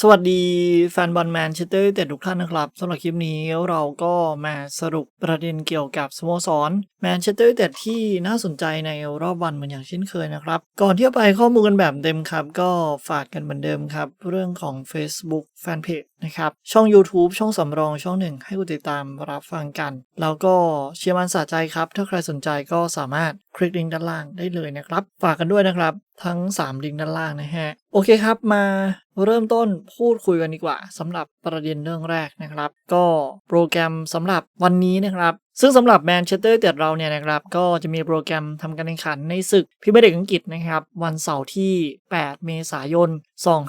สวัสดีแฟนบอลแมนเชสเตอร์ยูไนเต็ดทุกท่านนะครับสำหรับคลิปนี้เราก็มาสรุปประเด็นเกี่ยวกับสโมสรแมนเชสเตอร์ยูไนเต็ดที่น่าสนใจในรอบวันเหมือนอย่างเช่นเคยนะครับ ก่อนที่จะไปข้อมูลกันแบบเต็มครับ ก็ฝากกันเหมือนเดิมครับ เรื่องของ Facebook Fanpage นะครับ ช่อง YouTube ช่องสำรองช่องหนึ่งให้คุณติดตามรับฟังกัน แล้วก็เชียร์มันสะใจครับ ถ้าใครสนใจก็สามารถคลิกลิงก์ด้านล่างได้เลยนะครับ ฝากกันด้วยนะครับ ทั้ง 3 ลิงก์ด้านล่างนะฮะ โอเคครับมาเริ่มต้นพูดคุยกันดีกว่าสำหรับประเด็นเรื่องแรกนะครับ ก็โปรแกรมสำหรับวันนี้นะครับ ซึ่งสำหรับแมนเชสเตอร์เต็ดเราเนี่ยนะครับก็จะมีโปรแกรมทำการแข่งขันในศึกพรีเมียร์ลีกอังกฤษนะครับ วันเสาร์ที่ 8 เมษายน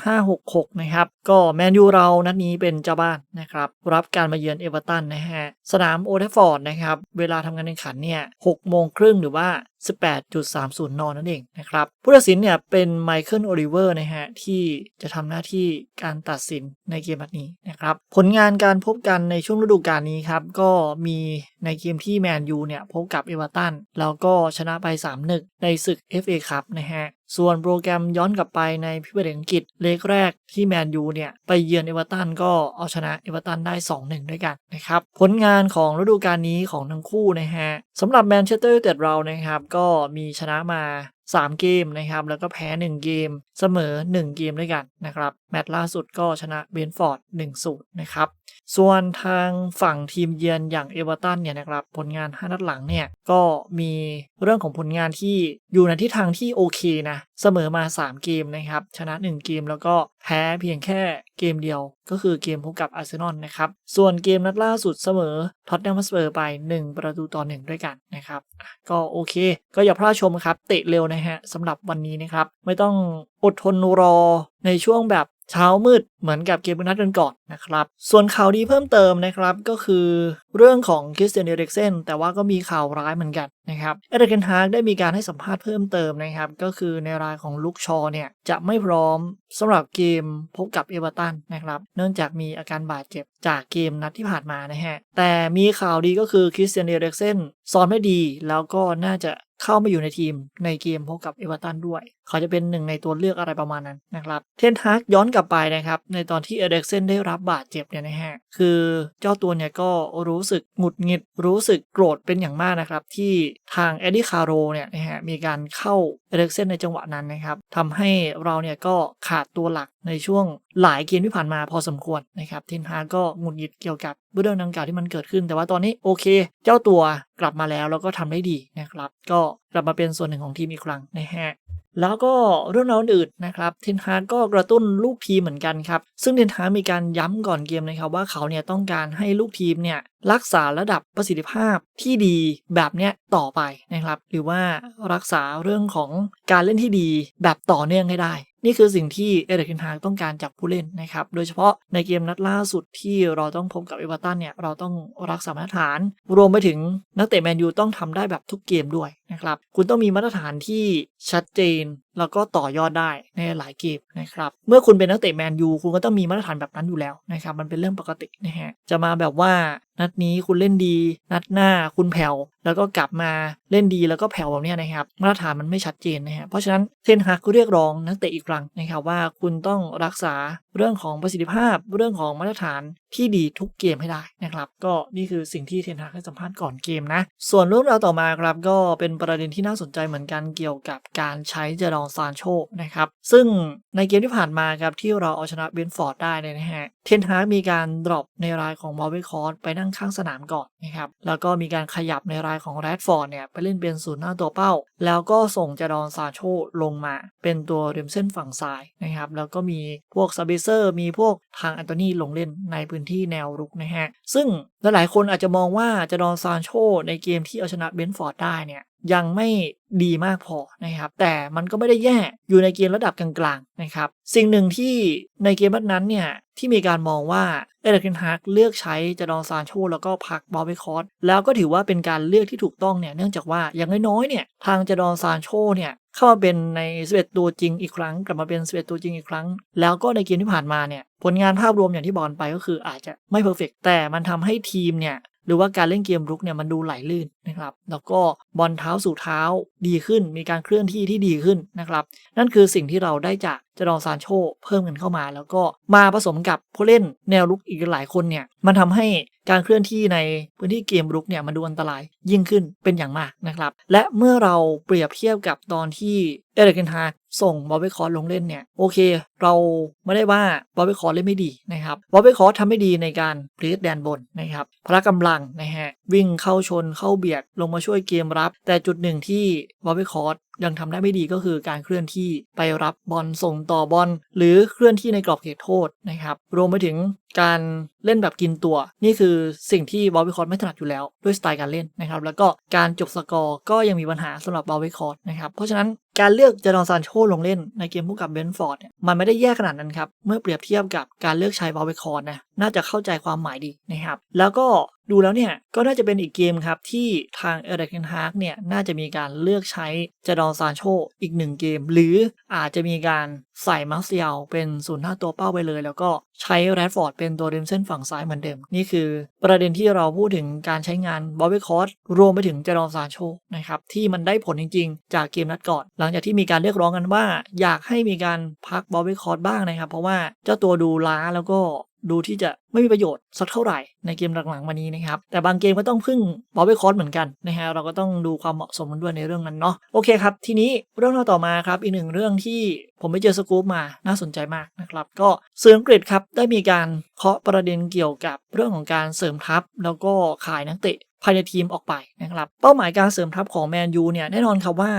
2566 นะครับ ก็แมนยูเรานัดนี้เป็นเจ้าบ้านนะครับ รับการมาเยือนเอเวอร์ตันนะฮะ สนามโอเทฟฟอร์ดนะครับ เวลาทำการแข่งขันเนี่ย 6 โมงครึ่งหรือว่า 18.30นนั่นเองนะครับผู้ตัดสินเนี่ยเป็นไมเคิลโอลิเวอร์นะฮะที่จะทำหน้าที่การตัดสินในเกมนี้นะครับผลงานการพบกันในช่วงฤดูกาลนี้ครับก็มีในเกมที่แมนยูเนี่ยพบกับเอเวอร์ตันแล้วก็ชนะไป3-1ในศึก FA ครับนะฮะส่วนโปรแกรมย้อนกลับไปในพิเศษอังกฤษเลกแรกที่แมนยูเนี่ย ไปเยือนเอเวอร์ตันก็เอาชนะเอเวอร์ตันได้ 2-1 ด้วยกันนะครับ ผลงานของฤดูกาลนี้ของทั้งคู่นะฮะสำหรับแมนเชสเตอร์ยูไนเต็ดเรานะครับ ก็มีชนะมา 3 เกมนะครับ แล้วก็แพ้ 1 เกม เสมอ 1 เกมด้วยกันนะครับ แมตช์ล่าสุดก็ชนะเบนฟอร์ด1-0นะครับ ส่วนทางฝั่งทีมเยือนอย่างเอเวอร์ตันเนี่ยนะครับ ผลงาน 5 นัดหลังเนี่ย ก็มีเรื่องของผลงานที่อยู่ในทิศทางที่โอเคนะ เสมอมา 3 เกมนะครับ ชนะ 1 เกมแล้วก็แพ้เพียงแค่เกมเดียวก็คือเกมพบกับอาร์เซนอลนะครับ ส่วนเกมนัดล่าสุดเสมอท็อตแนมสเปอร์ไป 1 ประตูต่อ 1 ด้วยกันนะครับ ก็โอเค ก็อย่าพลาดชมครับ เตะเร็วนะฮะสำหรับวันนี้นะครับ ไม่ต้องอดทนรอในช่วงแบบเช้ามืด เหมือนกับเกมนัดเดินก่อนนะครับ ส่วนข่าวดีเพิ่มเติมนะครับก็คือเรื่องของคริสเตียนเอริกเซนแต่ว่าก็มีข่าวร้ายเหมือนกันนะครับเอเดรเกนฮาร์กได้มีการให้สัมภาษณ์เพิ่มเติมนะครับ ก็คือในรายของลุกชอเนี่ย จะไม่พร้อมสำหรับเกมพบกับเอเวอร์ตันนะครับ เนื่องจากมีอาการบาดเจ็บจากเกมนัดที่ผ่านมานะฮะ แต่มีข่าวดีก็คือคริสเตียนเอริกเซนซ้อมได้ดี แล้วก็น่าจะเข้ามาอยู่ในทีมในเกมพบกับเอเวอร์ตันด้วย เขาจะเป็นหนึ่งในตัวเลือกอะไรประมาณนั้นนะครับ เทนฮากย้อนกลับไปนะครับในตอนที่เอเด็กเซนได้รับบาดเจ็บเนี่ยนะฮะ คือเจ้าตัวเนี่ยก็รู้สึกหงุดหงิด รู้สึกโกรธเป็นอย่างมากนะครับ ที่ทางเอ็ดดี้คาร์โรเนี่ยนะฮะมีการเข้า เอเด็กเซนในจังหวะนั้นนะครับทำให้เราเนี่ยก็ขาดตัวหลักในช่วงหลายเกมที่ผ่านมาพอสมควรนะครับเทนฮากก็หงุดหงิดเกี่ยวกับเรื่องดังกล่าวที่มันเกิดขึ้น แต่ว่าตอนนี้โอเค เจ้าตัวกลับมาแล้วแล้วก็ทำได้ดีนะครับ ก็กลับมาเป็นส่วนหนึ่งของทีมอีกครั้งนะฮะแล้วก็เรื่องราวอื่นนะครับเทนฮากก็กระตุ้นลูกทีมเหมือนกันครับ ซึ่งเทนฮากมีการย้ำก่อนเกมนะครับว่าเขาเนี่ยต้องการให้ลูกทีมเนี่ย รักษาระดับประสิทธิภาพที่ดีแบบเนี้ยต่อไปนะครับ หรือว่ารักษาเรื่องของการเล่นที่ดีแบบต่อเนื่องให้ได้นี่คือสิ่งที่เอเดรกเทนฮากต้องการจากผู้เล่นนะครับ โดยเฉพาะในเกมนัดล่าสุดที่เราต้องพบกับเอเวอร์ตันเนี่ยเราต้องรักษามาตรฐาน รวมไปถึงนักเตะแมนยูต้องทำได้แบบทุกเกมด้วยนะครับ คุณต้องมีมาตรฐานที่ชัดเจน แล้วก็ต่อยอดได้ในหลายเกมนะครับ เมื่อคุณเป็นนักเตะแมนยูคุณก็ต้องมีมาตรฐานแบบนั้นอยู่แล้วนะครับ มันเป็นเรื่องปกตินะฮะ จะมาแบบว่านัดนี้คุณเล่นดี นัดหน้าคุณแผ่ว แล้วก็กลับมาเล่นดีแล้วก็แผ่วแบบนี้นะครับ มาตรฐานมันไม่ชัดเจนนะฮะ เพราะฉะนั้นเทนฮากก็เรียกร้องนักเตะอีกครั้งนะครับว่าคุณต้องรักษาเรื่องของประสิทธิภาพ เรื่องของมาตรฐานที่ดีทุกเกมให้ได้นะครับ ก็นี่คือสิ่งที่เทนฮากให้สัมภาษณ์ก่อนเกมนะ ส่วนเรื่องราวต่อมาครับก็เป็นประเด็นที่น่าสนใจเหมือนกันเกี่ยวกับการใช้เจดองซานโชนะครับซึ่งในเกมที่ผ่านมาครับที่เราเอาชนะเบนฟอร์ดได้เนี่ยนะฮะเทนฮากมีการดรอปในรายของบอลเวคอร์ไปนั่งข้างสนามก่อนนะครับแล้วก็มีการขยับในรายของแรดฟอร์ดเนี่ยไปเล่นเป็นศูนย์หน้าตัวเป้า แล้วก็ส่งเจดองซานโชลงมา เป็นตัวริมเส้นฝั่งซ้ายนะครับ แล้วก็มีพวกซาบิเซอร์มีพวกทางอันโตนีลงเล่นในพื้นที่แนวรุกนะฮะ ซึ่งหลายๆคนอาจจะมองว่าจะดอนซานโชในเกมที่เอาชนะเบนฟอร์ดได้เนี่ย ยังไม่ดีมากพอนะครับ แต่มันก็ไม่ได้แย่อยู่ในเกมระดับกลางๆนะครับ สิ่งหนึ่งที่ในเกมนั้นเนี่ย ที่มีการมองว่าเอเดรนฮาร์กเลือกใช้จดองซานโชแล้วก็พักบอลเบคอสแล้วก็ถือว่าเป็นการเลือกที่ถูกต้องเนี่ยเนื่องจากว่าอย่างน้อยๆเนี่ยทางจดองซานโชเนี่ยเข้ามาเป็นใน11ตัวจริงอีกครั้ง กลับมาเป็น11ตัวจริงอีกครั้ง แล้วก็ในเกมที่ผ่านมาเนี่ยผลงานภาพรวมอย่างที่บอกไปก็คืออาจจะไม่เพอร์เฟกแต่มันทำให้ทีมเนี่ย หรือว่าการเล่นเกมรุกเนี่ยมันดูไหลลื่นนะครับ แล้วก็บอลเท้าสู่เท้าดีขึ้น มีการเคลื่อนที่ที่ดีขึ้นนะครับ นั่นคือสิ่งที่เราได้จากจดองซานโชเพิ่มกันเข้ามา แล้วก็มาผสมกับผู้เล่นแนวลุกอีกหลายคนเนี่ยมันทำให้การเคลื่อนที่ในพื้นที่เกมรุกเนี่ยมันดูอันตรายยิ่งขึ้นเป็นอย่างมากนะครับ และเมื่อเราเปรียบเทียบกับตอนที่เอเดรกันฮา ส่งบอลเบคอร์ลงเล่นเนี่ยโอเค เราไม่ได้ว่าบอลเบคอร์เล่นไม่ดีนะครับบอลเบคอร์ทำไม่ดีในการพลีดแดนบนนะครับพละกำลังนะฮะวิ่งเข้าชนเข้าเบียดลงมาช่วยเกมรับ แต่จุดหนึ่งที่บอลเบคอร์ยังทำได้ไม่ดีก็คือการเคลื่อนที่ไปรับบอลส่งต่อบอลหรือเคลื่อนที่ในกรอบเขตโทษนะครับรวมไปถึงการเล่นแบบกินตัว นี่คือสิ่งที่บอลวิคอร์ไม่ถนัดอยู่แล้วด้วยสไตล์การเล่นนะครับแล้วก็การจบสกอร์ก็ยังมีปัญหาสำหรับบอลวิคอร์นะครับเพราะฉะนั้นการเลือกจารอนซานโชลงเล่นในเกมพวกกับเบนฟอร์ดเนี่ยมันไม่ได้แย่ขนาดนั้นครับเมื่อเปรียบเทียบกับการเลือกใช้บอลวิคอร์นะน่าจะเข้าใจความหมายดีนะครับแล้วก็ ดูแล้วเนี่ยก็น่าจะเป็นอีกเกมครับที่ทางเอเดรนฮาร์กเนี่ยน่าจะมีการเลือกใช้จารอนซานโชอีกหนึ่งเกม หรืออาจจะมีการใส่มาร์เซียลเป็นศูนย์หน้าตัวเป้าไปเลย แล้วก็ใช้แรดฟอร์ดเป็นตัวริมเส้นฝั่งซ้ายเหมือนเดิม นี่คือประเด็นที่เราพูดถึงการใช้งานบอลเบคอร์รวมไปถึงจารอนซานโชนะครับที่มันได้ผลจริง ๆ จากเกมนัดก่อน หลังจากที่มีการเรียกร้องกันว่า อยากให้มีการพักบอลเบคอร์บ้างนะครับ เพราะว่าเจ้าตัวดูล้าแล้วก็ ดูที่จะไม่มีประโยชน์สักเท่าไหร่ในเกมหลังๆมานี้นะครับ แต่บางเกมก็ต้องพึ่งบอลเบคอร์เหมือนกันนะฮะเราก็ต้องดูความเหมาะสมกันด้วยในเรื่องนั้นเนาะโอเคครับ ทีนี้เรื่องราต่อมาครับอีกหนึ่งเรื่องที่ผมไปเจอสกู๊ปมาน่าสนใจมากนะครับ ก็สื่ออังกฤษครับได้มีการเคาะประเด็นเกี่ยวกับเรื่องของการเสริมทัพ แล้วก็ขายนักเตะภายในทีมออกไปนะครับ เป้าหมายการเสริมทัพของแมนยูเนี่ยแน่นอนครับว่า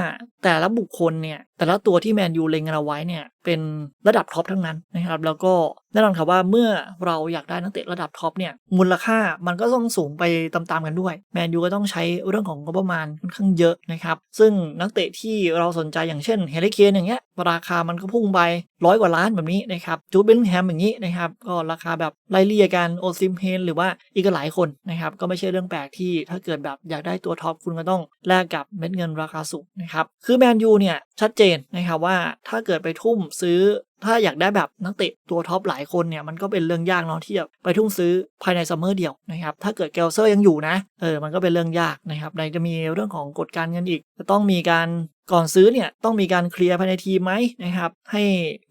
แต่ละบุคคลเนี่ยแต่ละตัวที่แมนยูเล็งกันเอาไว้เนี่ยเป็นระดับท็อปทั้งนั้นนะครับ แล้วก็แน่นอนครับว่าเมื่อเราอยากได้นักเตะระดับท็อปเนี่ยมูลค่ามันก็ต้องสูงไปตามๆกันด้วย แมนยูก็ต้องใช้เรื่องของงบประมาณค่อนข้างเยอะนะครับ ซึ่งนักเตะที่เราสนใจอย่างเช่นเฮลิเคนอย่างเงี้ยราคามันก็พุ่งไปร้อยกว่าล้านแบบนี้นะครับจูเบนแฮมอย่างนี้นะครับก็ราคาแบบไล่เลี่ยกันโอซิมเฮนหรือว่าอีกหลายคนนะครับก็ไม่ใช่เรื่องแปลกที่ถ้าเกิดแบบอยากได้ตัวท็อปคุณก็ต้องแลกกับเม็ดเงินราคาสูงนะครับคือแมนยูเนี่ยชัดเจนนะครับว่าถ้าเกิดไปทุ่มซื้อถ้าอยากได้แบบนักเตะตัวท็อปหลายคนเนี่ยมันก็เป็นเรื่องยากเนาะที่จะไปทุ่มซื้อภายในซัมเมอร์เดียวนะครับถ้าเกิดเกลเซอร์ยังอยู่นะเออมันก็เป็นเรื่องยากนะครับในจะมีเรื่องของกฎการเงินอีก จะต้องมีการก่อนซื้อเนี่ยต้องมีการเคลียร์ภายในทีมไหมนะครับให้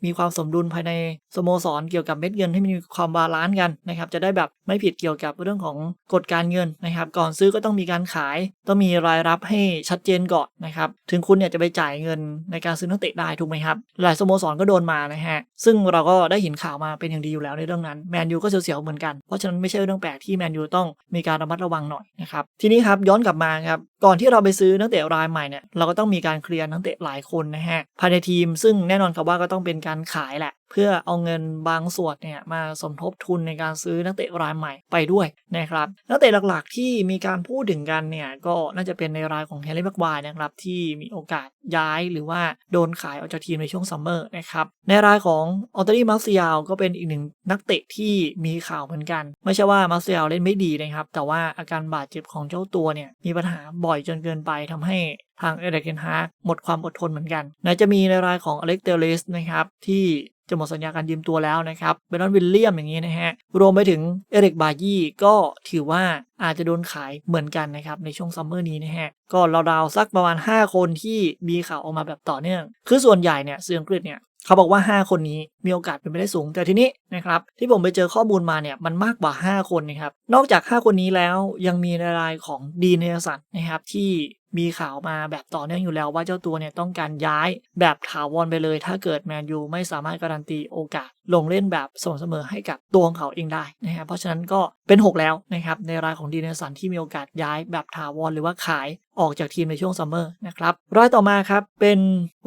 มีความสมดุลภายในสโมสรเกี่ยวกับเม็ดเงินให้มีความบาลานซ์กันนะครับจะได้แบบไม่ผิดเกี่ยวกับเรื่องของกฎการเงินนะครับก่อนซื้อก็ต้องมีการขาย ต้องมีรายรับให้ชัดเจนก่อนนะครับถึงคุณเนี่ยจะไปจ่ายเงินในการซื้อนักเตะได้ถูกไหมครับหลายสโมสรก็โดนมานะฮะ ซึ่งเราก็ได้เห็นข่าวมาเป็นอย่างดีอยู่แล้วในเรื่องนั้นแมนยูก็เสียวๆเหมือนกัน เพราะฉะนั้นไม่ใช่เรื่องแปลกที่แมนยูต้องมีการระมัดระวังหน่อยนะครับทีนี้ครับย้อนกลับมาครับ ก่อนที่เราไปซื้อนักเตะรายใหม่เนี่ยเราก็ต้องมีการเคลียร์นักเตะหลายคนนะฮะภายในทีมซึ่งแน่นอนครับว่าก็ต้องเป็นการขายแหละ เพื่อเอาเงินบางส่วนเนี่ยมาสมทบทุนในการซื้อนักเตะรายใหม่ไปด้วยนะครับนักเตะหลักๆที่มีการพูดถึงกันเนี่ยก็น่าจะเป็นในรายของแฮร์รี่แม็กควายนะครับที่มีโอกาสย้ายหรือว่าโดนขายออกจากทีมในช่วงซัมเมอร์นะครับในรายของออตเตอรี่มาร์เซียลก็เป็นอีกหนึ่งนักเตะที่มีข่าวเหมือนกัน ไม่ใช่ว่ามาร์เซียลเล่นไม่ดีนะครับแต่ว่าอาการบาดเจ็บของเจ้าตัวเนี่ยมีปัญหาบ่อยจนเกินไปทำให้ทางเอเดเกนฮาร์กหมดความอดทนเหมือนกันไหนจะมีในรายของอเล็กเตเลสนะครับที่ จะหมดสัญญาการยืมตัวแล้วนะครับเบรนอนวิลเลียมอย่างนี้นะฮะ รวมไปถึงเอริกบายี่ก็ถือว่าอาจจะโดนขายเหมือนกันนะครับ ในช่วงซัมเมอร์นี้นะฮะ ก็ราวๆสักประมาณ 5 คนที่มีข่าวออกมาแบบต่อเนื่อง คือส่วนใหญ่เนี่ยสื่ออังกฤษเนี่ยเขาบอกว่า 5 คนนี้มีโอกาสเป็นไปได้สูง แต่ทีนี้นะครับที่ผมไปเจอข้อมูลมาเนี่ยมันมากกว่า 5 คนนะครับ นอกจาก 5 คนนี้แล้วยังมีรายของดีเนสันนะครับที่ มีข่าวมาแบบต่อเนื่องอยู่แล้วว่าเจ้าตัวเนี่ยต้องการย้ายแบบถาวรไปเลย ถ้าเกิดแมนยูไม่สามารถการันตีโอกาส ลงเล่นแบบสม่ำเสมอให้กับตัวของเขาเองได้นะฮะเพราะฉะนั้นก็เป็น 6 แล้วนะครับในรายของดีเนสันที่มีโอกาสย้ายแบบถาวรหรือว่าขาย ออกจากทีมในช่วงซัมเมอร์นะครับรายต่อมาครับเป็น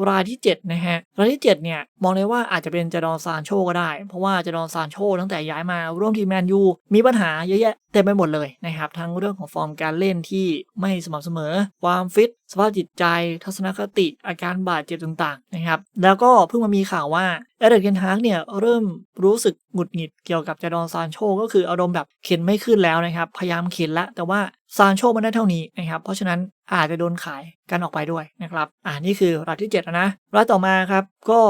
รายที่ 7 นะฮะ รายที่ 7 เนี่ยมองเลยว่าอาจจะเป็นจดอนซานโชก็ได้ เพราะว่าจดอนซานโชตั้งแต่ย้ายมาร่วมทีมแมนยูมีปัญหาเยอะแยะเต็มไปหมดเลยนะครับ ทั้งเรื่องของฟอร์มการเล่นที่ไม่สม่ำเสมอ ความฟิต สภาพจิตใจ ทัศนคติ อาการบาดเจ็บต่างๆนะครับแล้วก็เพิ่งมามีข่าวว่าเอเดรเกนฮาร์กเนี่ยเริ่มรู้สึกหงุดหงิดเกี่ยวกับจดอนซานโชก็คืออารมณ์แบบเข็นไม่ขึ้นแล้วนะครับพยายามเข็นละแต่ว่าซานโชมันได้เท่านี้นะครับเพราะฉะนั้น อาจจะโดนขายกันออกไปด้วยนะครับอ่านี่คือรายที่7นะรายต่อมาครับก็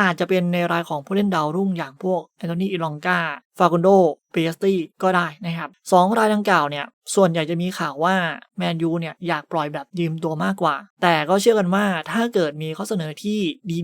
อาจจะเป็นในรายของผู้เล่นดาวรุ่งอย่างพวกแอนโทนีอิลองกาฟากุนโดเปียสตี้ก็ได้นะครับสองรายดังกล่าวเนี่ย ส่วนใหญ่จะมีข่าวว่าแมนยูเนี่ยอยากปล่อยแบบยืมตัวมากกว่า แต่ก็เชื่อกันว่าถ้าเกิดมีข้อเสนอที่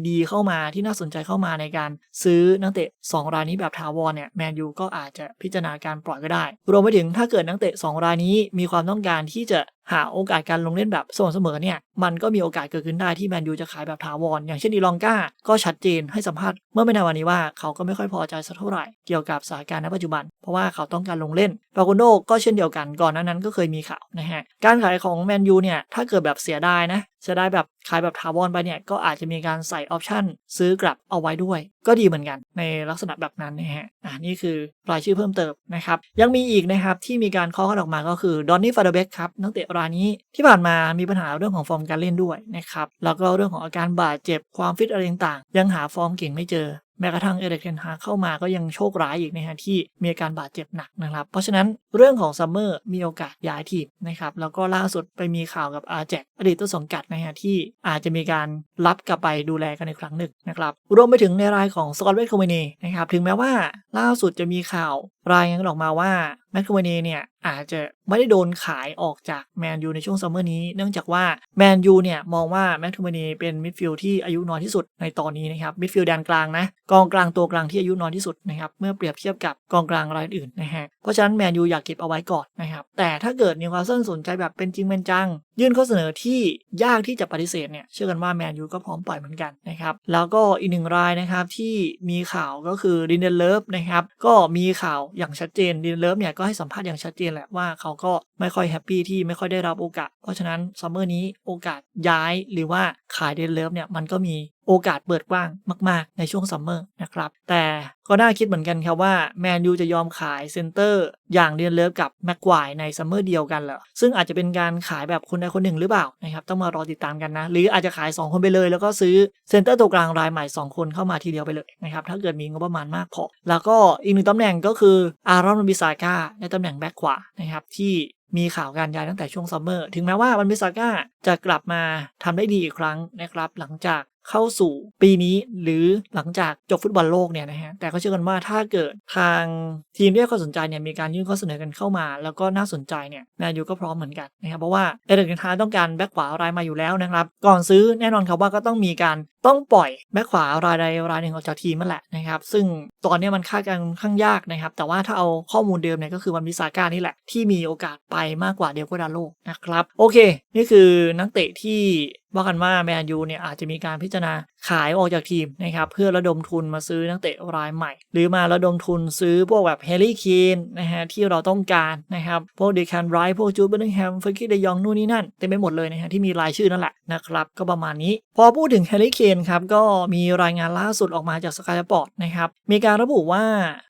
ดีๆ เข้ามาที่น่าสนใจเข้ามาในการซื้อนักเตะ 2 รายนี้แบบถาวรเนี่ยแมนยูก็อาจจะพิจารณาการปล่อยก็ได้ รวมไปถึงถ้าเกิดนักเตะ 2 รายนี้มีความต้องการที่จะหาโอกาสการลงเล่นแบบส่วนเสมอเนี่ยมันก็มีโอกาสเกิดขึ้นได้ที่แมนยูจะขายแบบถาวรอย่างเช่นอีลองกาก็ชัดเจนให้สัมภาษณ์เมื่อไม่นานวันนี้ว่าเขาก็ไม่ค่อยพอใจสักเท่าไหร่เกี่ยวกับสถานการณ์ณปัจจุบัน เพราะว่าเขาต้องการลงเล่นฟาโกโนก็เช่นเดียวกันก่อนหน้านั้นก็เคยมีข่าวนะฮะการขายของแมนยูเนี่ยถ้าเกิดแบบเสียดายนะเสียดายแบบ ขายแบบถาวรไปเนี่ยก็อาจจะมีการใส่ออปชันซื้อกลับเอาไว้ด้วย ก็ดีเหมือนกันในลักษณะแบบนั้นนะฮะอ่านี่คือรายชื่อเพิ่มเติมนะครับ ยังมีอีกนะครับที่มีการเคาะกันออกมาก็คือดอนนี่ฟาเดเบกครับนักเตะรายนี้ที่ผ่านมามีปัญหาเรื่องของฟอร์มการเล่นด้วยนะครับแล้วก็เรื่องของอาการบาดเจ็บความฟิตอะไรต่างๆยังหาฟอร์มเก่งไม่เจอแม้กระทั่งเอเดกเทนฮาเข้ามาก็ยังโชคร้ายอีกนะฮะที่มีอาการบาดเจ็บหนักนะครับ เพราะฉะนั้นเรื่องของซัมเมอร์มีโอกาสย้ายทีมนะครับแล้วก็ล่าสุดไปมีข่าวกับอาแจกอดีตต้นสังกัดนะฮะที่อาจจะมีการรับกลับไปดูแลกันในครั้งหนึ่งนะครับรวมไปถึงในรายของสกอตเวทโคเมนีนะครับถึงแม้ว่าล่าสุดจะมีข่าวรายงานออกมาว่า แมคโคเนีเนี่ยอาจจะไม่ได้โดนขายออกจากแมนยูในช่วงซัมเมอร์นี้ เนื่องจากว่าแมนยูเนี่ยมองว่าแมคโคเนีเป็นมิดฟิลด์ที่อายุน้อยที่สุดในตอนนี้นะครับมิดฟิลด์แดนกลางนะกองกลางตัวกลางที่อายุน้อยที่สุดนะครับเมื่อเปรียบเทียบกับกองกลางรายอื่นนะฮะเพราะฉะนั้นแมนยูอยากเก็บเอาไว้ก่อนนะครับแต่ถ้าเกิดนิวคาสเซิลสนใจแบบเป็นจริงเป็นจัง ยื่นข้อเสนอที่ยากที่จะปฏิเสธเนี่ยเชื่อกันว่าแมนยูก็พร้อมปล่อยเหมือนกันนะครับแล้วก็อีกหนึ่งรายนะครับที่มีข่าวก็คือดินเดนเลิฟนะครับก็มีข่าวอย่างชัดเจนดินเลิฟเนี่ยก็ให้สัมภาษณ์อย่างชัดเจนแหละว่าเขาก็ไม่ค่อยแฮปปี้ที่ไม่ค่อยได้รับโอกาส เพราะฉะนั้นซัมเมอร์นี้โอกาสย้ายหรือว่าขายเดนเลิฟเนี่ยมันก็มีโอกาสเปิดกว้างมาก ๆ ในช่วงซัมเมอร์นะครับ แต่ก็น่าคิดเหมือนกันครับว่าแมนยูจะยอมขายเซนเตอร์อย่างเดนเลิฟกับแม็กควายในซัมเมอร์เดียวกันเหรอ ซึ่งอาจจะเป็นการขายแบบคนใดคนหนึ่งหรือเปล่านะครับ ต้องมารอติดตามกันนะ หรืออาจจะขาย 2 คนไปเลย แล้วก็ซื้อเซนเตอร์ตัวกลางรายใหม่ 2 คนเข้ามาทีเดียวไปเลยนะครับ ถ้าเกิดมีงบประมาณมากพอ แล้วก็อีกหนึ่งตำแหน่งก็คืออารอนบิซาก้าในตำแหน่งแบ็กขวานะครับที่มีข่าวการย้ายตั้งแต่ช่วงซัมเมอร์ ถึงแม้ว่าวันมิซาก้าจะกลับมาทำได้ดีอีกครั้งนะครับ หลังจาก เข้าสู่ปีนี้หรือหลังจากจบฟุตบอลโลกเนี่ยนะฮะแต่ก็เชื่อกันว่าถ้าเกิดทางทีมที่ให้ความสนใจเนี่ยมีการยื่นข้อเสนอกันเข้ามา แล้วก็น่าสนใจเนี่ยแมนยูก็พร้อมเหมือนกันนะครับเพราะว่าเอเดนเทาต้องการแบ็คขวารายมาอยู่แล้วนะครับก่อนซื้อแน่นอนครับว่าก็ต้องมีการต้องปล่อยแบ็คขวารายใดรายหนึ่งออกจากทีมนั่นแหละนะครับซึ่งตอนนี้มันคาดการณ์ค่อนข้างยากนะครับแต่ว่าถ้าเอาข้อมูลเดิมเนี่ยก็คือวันวิสาก้านี่แหละที่มีโอกาสไปมากกว่าเดียวก็ดาโลนะครับโอเค นี่คือนักเตะที่ ว่ากันว่าแมนยูเนี่ยอาจจะมีการพิจารณาขายออกจากทีมนะครับเพื่อระดมทุนมาซื้อนักเตะรายใหม่ หรือมาระดมทุนซื้อพวกแบบเฮลี่เคนนะฮะที่เราต้องการนะครับพวกเดคันไรท์พวกจูเบอร์นิงแฮมเฟอร์กี้เดยองนู่นนี่นั่นเต็มไปหมดเลยนะฮะที่มีรายชื่อนั่นแหละนะครับก็ประมาณนี้ พอพูดถึงเฮลี่เคนครับก็มีรายงานล่าสุดออกมาจากสกายสปอร์ตนะครับมีการระบุว่า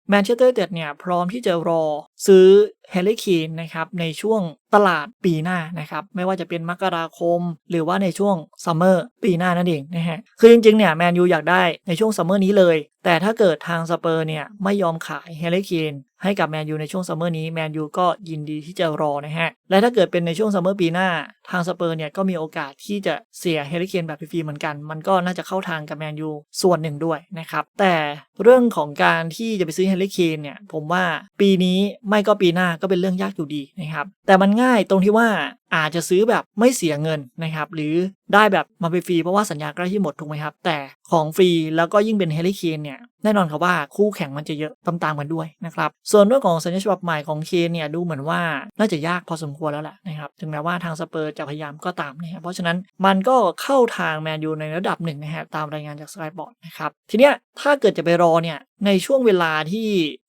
แมนเชสเตอร์ยูไนเต็ดเนี่ยพร้อมที่จะรอ ซื้อเฮลิคีนนะครับในช่วงตลาดปีหน้านะครับไม่ว่าจะเป็นมกราคม หรือว่าในช่วงซัมเมอร์ปีหน้านั่นเองนะฮะคือจริงๆเนี่ยแมนยูอยากได้ในช่วงซัมเมอร์นี้เลย แต่ถ้าเกิดทางสเปอร์เนี่ยไม่ยอมขายเฮลิคีน ให้กับแมนยูในช่วงซัมเมอร์นี้แมนยูก็ยินดีที่จะรอนะฮะ และถ้าเกิดเป็นในช่วงซัมเมอร์ปีหน้า ทางสเปอร์เนี่ยก็มีโอกาสที่จะเสียเฮลิเคนแบบฟรีเหมือนกัน มันก็น่าจะเข้าทางกับแมนยูส่วนหนึ่งด้วยนะครับ แต่เรื่องของการที่จะไปซื้อเฮลิเคนเนี่ยผมว่าปีนี้ไม่ก็ปีหน้าก็เป็นเรื่องยากอยู่ดีนะครับแต่มันง่ายตรงที่ว่า อาจจะซื้อแบบไม่เสียเงินนะครับ หรือได้แบบมาไปฟรีเพราะว่าสัญญาใกล้ที่หมดถูกไหมครับ แต่ของฟรีแล้วก็ยิ่งเป็นเฮลิเคนเนี่ยแน่นอนครับว่าคู่แข่งมันจะเยอะตามๆกันด้วยนะครับ ส่วนเรื่องของสัญญาฉบับใหม่ของเคนเนี่ยดูเหมือนว่าน่าจะยากพอสมควรแล้วแหละนะครับถึงแม้ว่าทางสเปอร์จะพยายามก็ตามนะครับเพราะฉะนั้นมันก็เข้าทางแมนยูในระดับหนึ่งนะฮะตามรายงานจากสกายบอร์ดนะครับทีเนี้ยถ้าเกิดจะไปรอเนี่ยในช่วงเวลาที่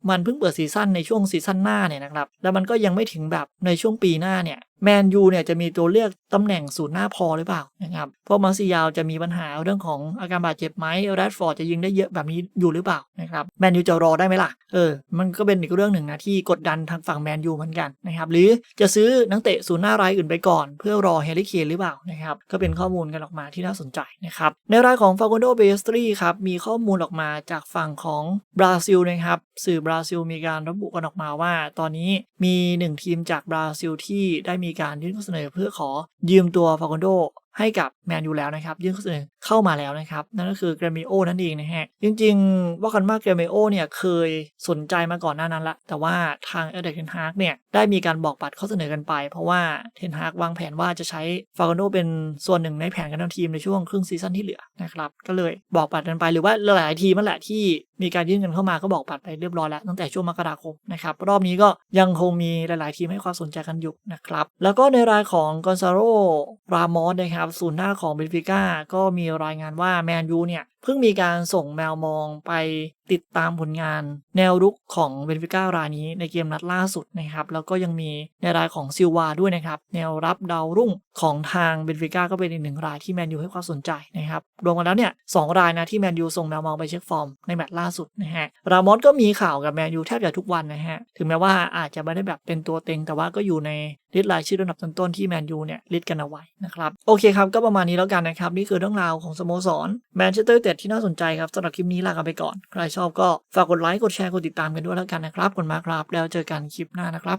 มันเพิ่งเปิดซีซั่นในช่วงซีซั่นหน้าเนี่ยนะครับแล้วมันก็ยังไม่ถึงแบบในช่วงปีหน้าเนี่ยแมนยูเนี่ยจะมีตัวเลือกตำแหน่งศูนย์หน้าพอหรือเปล่านะครับเพราะมาซิยาวจะมีปัญหาเรื่องของอาการบาดเจ็บไหมแรดฟอร์ดจะยิงได้เยอะแบบนี้อยู่หรือเปล่านะครับแมนยูจะรอได้ไหมล่ะเออมันก็เป็นอีกเรื่องหนึ่งนะที่กดดันทางฝั่งแมนยูเหมือนกันนะครับหรือจะซื้อนักเตะศูนย์หน้ารายอื่นไปก่อน เพื่อรอเฮลิเคนหรือเปล่านะครับก็เป็นข้อมูลกันออกมาที่น่าสนใจนะครับในรายของฟาโกโดเบสตรีครับมีข้อมูลออกมาจากฝั่งของบราซิลนะครับสื่อบราซิลมีการระบุกันออกมาว่า ตอนนี้มีหนึ่งทีมจากบราซิลที่ได้มีีการยื่นข้อเสนอเพื่อขอยืมตัวฟาคอนโด ให้กับแมนยูแล้วนะครับยื่นข้อเสนอเข้ามาแล้วนะครับ นั่นก็คือเกรมิโอนั่นเองนะฮะ จริงๆ ว่ากันว่าเกรมิโอเนี่ยเคยสนใจมาก่อนหน้านั้นละ แต่ว่าทางเอเดกเทนฮากเนี่ยได้มีการบอกปัดข้อเสนอกันไป เพราะว่าเทนฮากวางแผนว่าจะใช้ฟาคอนโดเป็นส่วนหนึ่งในแผนการทำทีมในช่วงครึ่งซีซั่นที่เหลือนะครับก็เลยบอกปัดกันไปหรือว่าหลายทีมนั่นแหละที่มีการยื่นเงินเข้ามาก็บอกปัดไปเรียบร้อยแล้วตั้งแต่ช่วงมกราคมนะครับรอบนี้ก็ยังคงมีหลาย ๆ ทีมให้ความสนใจกันอยู่นะครับแล้วก็ในรายของกอนซาโรรามอสนะครับศูนย์หน้าของเบนฟิก้าก็มีรายงานว่าแมนยูเนี่ย เพิ่งมีการส่งแมวมองไปติดตามผลงาน แนวรุกของเบนฟิก้ารายนี้ในเกมนัดล่าสุดนะครับแล้วก็ยังมีในรายของซิลวาด้วยนะครับแนวรับดาวรุ่งของทางเบนฟิก้าก็เป็นอีกหนึ่งรายที่แมนยูให้ความสนใจนะครับรวมกันแล้วเนี่ยสองรายนะที่แมนยูส่งแมวมองไปเช็คฟอร์มในแมตช์ล่าสุดนะฮะรามอสก็มีข่าวกับแมนยูแทบจะทุกวันนะฮะถึงแม้ว่าอาจจะไม่ได้แบบเป็นตัวเต็งแต่ว่าก็อยู่ในลิสต์รายชื่อระดับต้นๆที่แมนยูเนี่ยลิสต์กันเอาไว้นะครับโอเคครับก็ประมาณนี้แล้วกันนะครับนี่คือเรื่องราวของสโมสรแมนเชสเตอร์เต็ดที่น่าสนใจครับสำหรับคลิปนี้ลากันไปก่อน ใครชอบก็ฝากกดไลค์กดแชร์กดติดตามกันด้วยแล้วกันนะครับขอบคุณมากครับ แล้วเจอกันคลิปหน้านะครับ